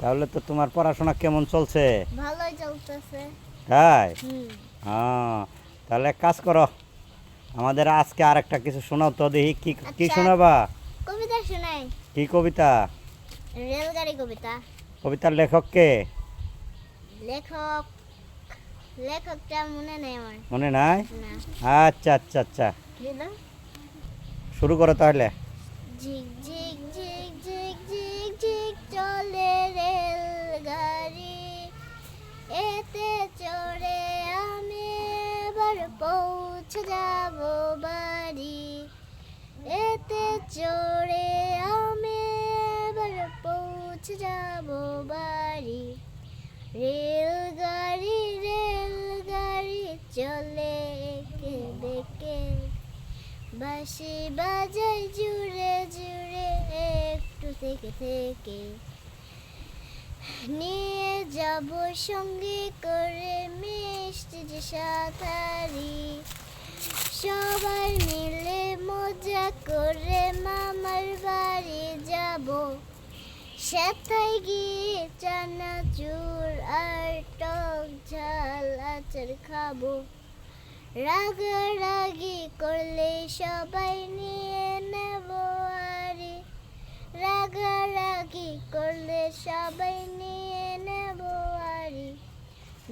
তাহলে তো তোমার পড়াশোনা কেমন চলছে? ভালোই চলতেছে। তাই? হ্যাঁ তাহলে এক কাজ করো আমাদের আজকে আর একটা কিছু শোনাও তো দেখি কি কি আচ্ছা। শোনাবা? কবিতা শোনাই। কি কবিতা? রেলগাড়ি কবিতা। কবিতার লেখক কে? লেখক লেখকটা মনে নেই আমার। মনে নাই? না। আচ্ছা আচ্ছা আচ্ছা। শুরু করো তাহলে। ঝিক ঝিক ঝিক যাব বাড়ি। এতে চড়ে আমি এবার পৌঁছে যাব বাড়ি। রেলগাড়ি রেলগাড়ি চলে একে বেঁকে বাসি বাজাই জুড়ে জুড়ে একটু থেকে থেকে। নিয়ে যাব সঙ্গে করে মিষ্টি যে সাঁতারি। করে মামার বাড়ি যাব। সেথায় গিয়ে চানাচুর আর টক ঝাল আচার খাব। রাগারাগি করলে সবাই নিয়ে নেব আরে। রাগারাগি করলে সবাই নিয়ে নেব আরে।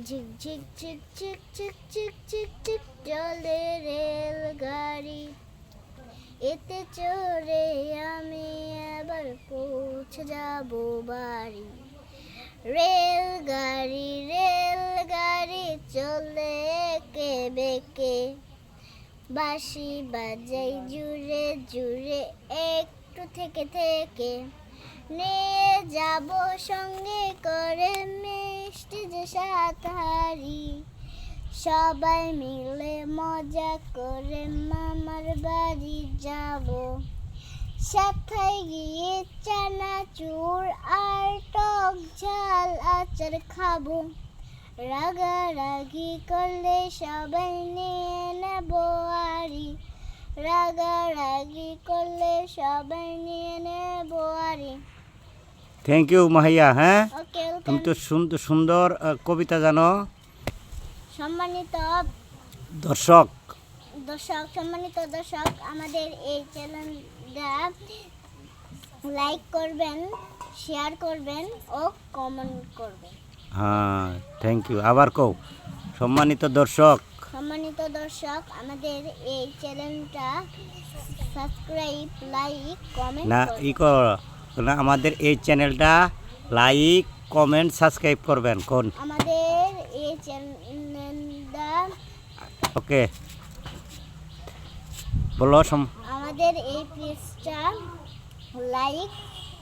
ঝিক ঝিক ঝিক ঝিক ঝিক ঝিক ঝিক ঝিক চলে রেলগাড়ি এতে চড়ে আমি আবার পৌঁছে যাব বাড়ি। রেলগাড়ি রেলগাড়ি চলে একে বেঁকে। বাঁশি বাজাই জুড়ে জুড়ে একটু থেকে থেকে। নিয়ে যাব সঙ্গে করে মিষ্টি যে সাঁতারি। সবাই মিলে মজা করে মামার বাড়ি যাব। সাথায় গিয়ে চানাচুর আর টক ঝাল আচার খাব। রাগারাগি করলে সবাই নিয়ে নেব আরি রাগারাগি করলে সবাই নিয়ে নেব আরি থ্যাংক ইউ মাহিয়া হ্যাঁ? তুমি তো সুন্দর সুন্দর কবিতা জানো। সম্মানিত দর্শক। দর্শক সম্মানিত দর্শক আমাদের এই চ্যানেলটা লাইক করবেন শেয়ার করবেন ও কমেন্ট করবেন। হ্যাঁ থ্যাংক ইউ আবার কও সম্মানিত দর্শক। সম্মানিত দর্শক আমাদের এই চ্যানেলটা সাবস্ক্রাইব লাইক কমেন্ট না ই কর না আমাদের এই চ্যানেলটা লাইক কমেন্ট সাবস্ক্রাইব করবেন। কোন? আমাদের এই চ্যানেলটা ওকে বলো সম আমাদের এই পেজটা লাইক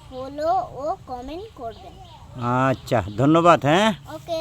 ফলো ও কমেন্ট করবেন। আচ্ছা ধন্যবাদ হ্যাঁ? ওকে